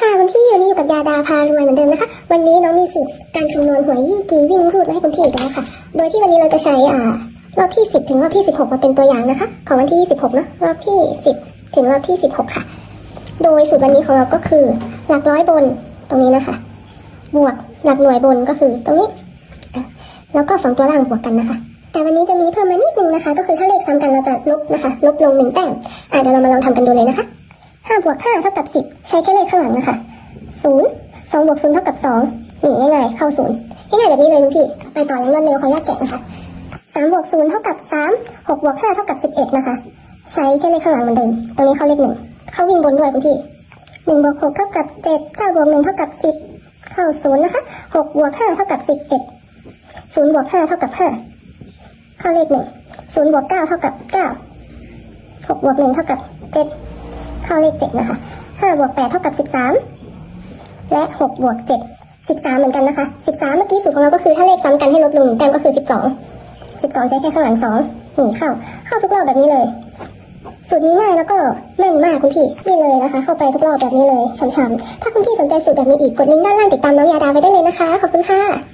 ค่ะคุณพี่วันนี้อยู่กับยาดาพารวยเหมือนเดิมนะคะ วันนี้น้องมีสูตรการคำนวณหวยยี่กีวิ่งรูดมาให้คุณพี่อีกแล้วค่ะ โดยที่วันนี้เราจะใช้อ่ารอบที่ 10 ถึงรอบที่ 16 มาเป็นตัวอย่างนะคะ ของวันที่ 26เนอะรอบที่ 10 ถึงรอบที่ 16 ค่ะ โดยสูตรวันนี้ของเราก็คือ หลักร้อยบนตรงนี้นะคะ บวกหลักหน่วยบนก็คือตรงนี้ แล้วก็สองตัวล่างบวกกันนะคะแต่วันนี้จะมีเพิ่มมานิดนึงนะคะ ก็คือถ้าเลขซ้ำกันเราจะลบนะคะ ลบลงหนึ่งแต้มอะเดี๋ยวเรามาลองทำกันดูเลยนะคะ ห้าบวกห้าเท่ากับสิบใช้แค่เลขข้างหลังนะคะศูนย์สองบวกศูนย์เท่ากับสองนี่ง่ายๆเข้าศูนย์ง่ายๆแบบนี้เลยคุณพี่ ไปต่ออย่างรวดเร็วขออนุญาตแกะนะคะสามบวกศูนย์เท่ากับสามหกบวกห้าเท่ากับสิบเอ็ดนะคะ ใช้แค่เลขข้างหลังเหมือนเดิม ตรงนี้เข้าเลขหนึ่งเข้าวิ่งบนด้วยคุณพี่หนึ่งบวกหกเท่ากับเจ็ดห้าบวกหนึ่งเท่ากับสิบเข้าศูนย์นะคะหกบวกห้าเท่ากับสิบเอ็ดศูนย์บวกห้าเท่ากับห้าเข้าเลขหนึ่งศูนย์บวกเก้าเท่ากับเก้าหกบวกหนึ่งเท่ากับเจ็ด เข้าเลขเจ็ดนะคะห้าบวกแปดเท่ากับสิบสามและหกบวกเจ็ดสิบสามเหมือนกันนะคะสิบสามเมื่อกี้สูตรของเราก็คือถ้าเลขซ้ำกันให้ลบลงหนึ่งแต้มก็คือสิบสองสิบสองใช้แค่ข้างหลังสองหนึ่งเข้า เข้าทุกรอบแบบนี้เลย สูตรนี้ง่ายแล้วก็แม่นมากคุณพี่นี่เลยนะคะ เข้าไปทุกรอบแบบนี้เลยฉ่ำๆถ้าคุณพี่สนใจสูตรแบบนี้อีกกดลิงก์ด้านล่างติดตามน้องยาดาไว้ได้เลยนะคะขอบคุณค่ะ